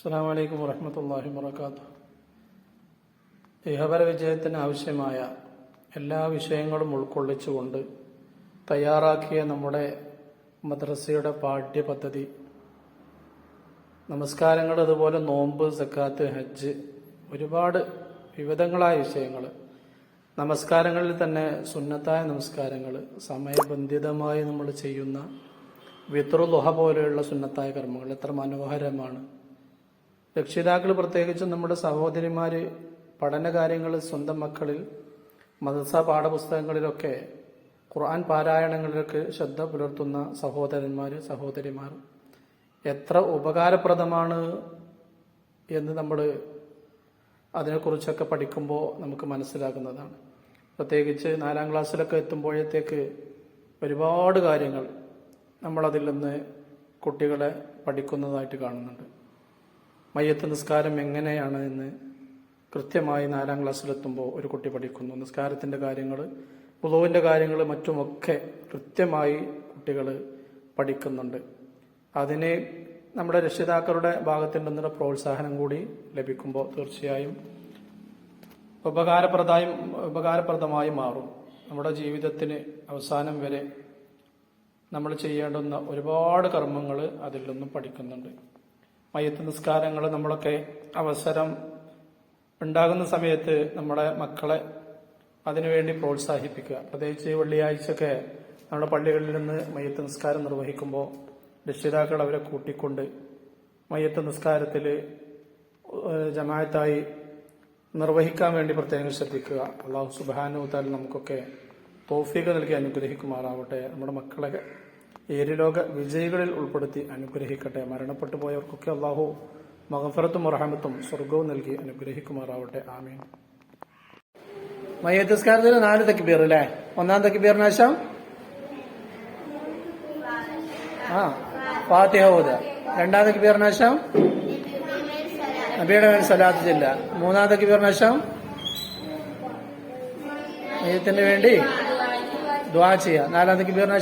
അസ്സാം വലൈക്കും വറഹമത്തല്ലാഹി വർക്കാത്തു ഇഹപര വിജയത്തിന് ആവശ്യമായ എല്ലാ വിഷയങ്ങളും ഉൾക്കൊള്ളിച്ചുകൊണ്ട് തയ്യാറാക്കിയ നമ്മുടെ മദ്രസയുടെ പാഠ്യപദ്ധതി. നമസ്കാരങ്ങൾ അതുപോലെ നോമ്പ് സക്കാത്ത് ഹജ്ജ് ഒരുപാട് വിവിധങ്ങളായ വിഷയങ്ങൾ. നമസ്കാരങ്ങളിൽ തന്നെ സുന്നത്തായ നമസ്കാരങ്ങൾ സമയബന്ധിതമായി നമ്മൾ ചെയ്യുന്ന വിത്രുലുഹ പോലെയുള്ള സുന്നത്തായ കർമ്മങ്ങൾ എത്ര മനോഹരമാണ്. രക്ഷിതാക്കൾ പ്രത്യേകിച്ചും നമ്മുടെ സഹോദരിമാര് പഠന കാര്യങ്ങൾ സ്വന്തം മക്കളിൽ മദർസ പാഠപുസ്തകങ്ങളിലൊക്കെ ഖുർആൻ പാരായണങ്ങളിലൊക്കെ ശ്രദ്ധ പുലർത്തുന്ന സഹോദരന്മാർ സഹോദരിമാർ എത്ര ഉപകാരപ്രദമാണ് എന്ന് നമ്മൾ അതിനെക്കുറിച്ചൊക്കെ പഠിക്കുമ്പോൾ നമുക്ക് മനസ്സിലാകുന്നതാണ്. പ്രത്യേകിച്ച് നാലാം ക്ലാസ്സിലൊക്കെ എത്തുമ്പോഴത്തേക്ക് ഒരുപാട് കാര്യങ്ങൾ നമ്മളതിൽ നിന്ന് കുട്ടികളെ പഠിക്കുന്നതായിട്ട് കാണുന്നുണ്ട്. മയ്യത്ത് നിസ്കാരം എങ്ങനെയാണ് എന്ന് കൃത്യമായി നാലാം ക്ലാസ്സിലെത്തുമ്പോൾ ഒരു കുട്ടി പഠിക്കുന്നു. നിസ്കാരത്തിന്റെ കാര്യങ്ങൾ പുതുവിന്റെ കാര്യങ്ങൾ മറ്റുമൊക്കെ കൃത്യമായി കുട്ടികൾ പഠിക്കുന്നുണ്ട്. അതിന് നമ്മുടെ രക്ഷിതാക്കളുടെ ഭാഗത്തു നിന്നുള്ള പ്രോത്സാഹനം കൂടി ലഭിക്കുമ്പോൾ തീർച്ചയായും ഉപകാരപ്രദായും ഉപകാരപ്രദമായി മാറും. നമ്മുടെ ജീവിതത്തിന് അവസാനം വരെ നമ്മൾ ചെയ്യേണ്ടുന്ന ഒരുപാട് കർമ്മങ്ങൾ അതിൽ നിന്നും പഠിക്കുന്നുണ്ട്. മയ്യത്ത് നിസ്കാരങ്ങൾ നമ്മളൊക്കെ അവസരം ഉണ്ടാകുന്ന സമയത്ത് നമ്മുടെ മക്കളെ അതിനുവേണ്ടി പ്രോത്സാഹിപ്പിക്കുക. പ്രത്യേകിച്ച് വെള്ളിയാഴ്ചയൊക്കെ നമ്മുടെ പള്ളികളിൽ നിന്ന് മയ്യത്ത് നിസ്കാരം നിർവഹിക്കുമ്പോൾ രക്ഷിതാക്കൾ അവരെ കൂട്ടിക്കൊണ്ട് മയ്യത്ത് നിസ്കാരത്തിൽ ജമായത്തായി നിർവഹിക്കാൻ വേണ്ടി പ്രത്യേകം ശ്രദ്ധിക്കുക. അള്ളാഹു സുബാനുത്താൽ നമുക്കൊക്കെ തോഫീക്ക് നൽകി അനുഗ്രഹിക്കുമാറാവട്ടെ. നമ്മുടെ മക്കളെ ഏരുലോക വിജയികളിൽ ഉൾപ്പെടുത്തി അനുഗ്രഹിക്കട്ടെ. മരണപ്പെട്ടു പോയവർക്കൊക്കെ അള്ളാഹു മഹഫറത്തും റഹമത്തും സ്വർഗവും നൽകി അനുഗ്രഹിക്കുമാറാവട്ടെ. ആമീൻ. മയ്യത്തസ്കാരത്തിന് നാല് തക്കിബീർ അല്ലേ? ഒന്നാം തക്കിബീറിന് ആ ഫാത്തിഹ ഓത് രണ്ടാം തക്കിബീറിന് ശേഷം? നബിയുടെ മേൽ സലാത്ത് ചെല്ല മൂന്നാം തക്കിബീറിന് ശേഷം? മയ്യത്തിന് വേണ്ടി ദ്വാ ചെയ്യുക. നാലാം തക്കിബീറിന്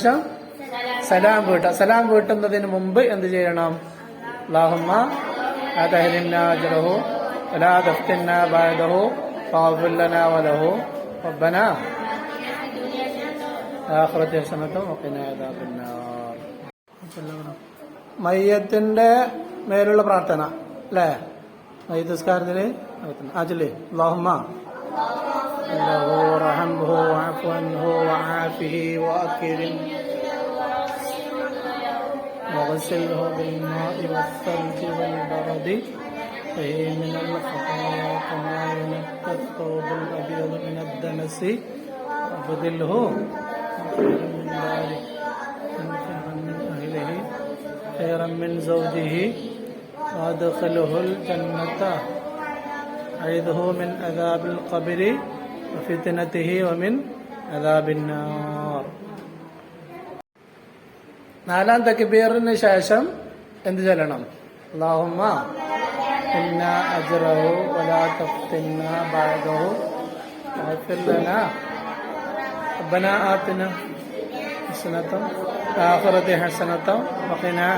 സലാം വീട്ട സലാം വീട്ടുന്നതിന് മുമ്പ് എന്ത് ചെയ്യണം അല്ലാഹുമ്മ لا تهلنا أجره ولا تفتنا بعده فاغفر لنا وله ربنا آخرة حسنة وقنا عذاب النار മയ്യത്തിന്റെ മേലുള്ള പ്രാർത്ഥന അല്ലേ മയ്യത്ത് നിസ്കാരത്തില് ആചല്ലേ അള്ളാഹുമ്മ له رحمه واعف عنه وعافه وأكرم وغسله بالماء والثلج والبرد فهي من الخطايا كما ينقى الثوب الابيض من الدنس وبدله من ذلك من اهله خيرا من زوجه وادخله الجنه أعيذه من عذاب القبر وفتنته ومن عذاب النار നാലാം തക്ബീറിന് ശേഷം എന്ത് ചൊല്ലണം? അള്ളാഹുമ്മ ഇന്ന അജറഹു വലാ തഫ്തിന്ന ബാദഹു വഗ്ഫിർ ലനാ. റബ്ബനാ ആതിനാ ഹസനതം ആഖിറതി ഹസനതം വഖിനാ